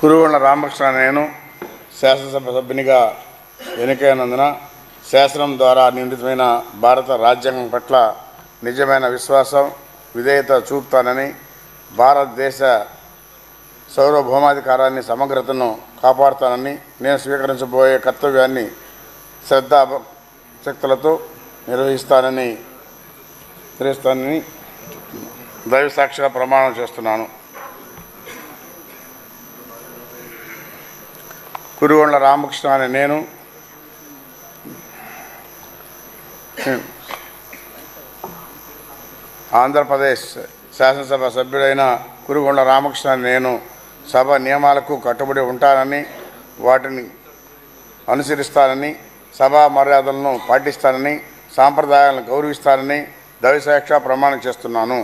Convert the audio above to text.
కురుగొండ రామకృష్ణ నేను శాసనసభ సభ్యునిగా ఎన్నికైనందున శాసనం ద్వారా నిర్మితమైన భారత రాజ్యాంగం పట్ల నిజమైన విశ్వాసం విధేయత చూపుతానని భారతదేశ సౌరభౌమాధికారాన్ని సమగ్రతను కాపాడుతానని నేను స్వీకరించబోయే కర్తవ్యాన్ని శ్రద్ధాశక్తులతో నిర్వహిస్తానని నిర్వహిస్తానని దైవ సాక్షిగా ప్రమాణం చేస్తున్నాను. కురుగొండ రామకృష్ణ అనే నేను. ఆంధ్రప్రదేశ్ శాసనసభ సభ్యుడైన కురుగొండ రామకృష్ణ నేను సభ నియమాలకు కట్టుబడి ఉంటానని వాటిని అనుసరిస్తానని సభా మర్యాదలను పాటిస్తానని సాంప్రదాయాలను గౌరవిస్తానని దవిసాక్ష ప్రమాణం చేస్తున్నాను.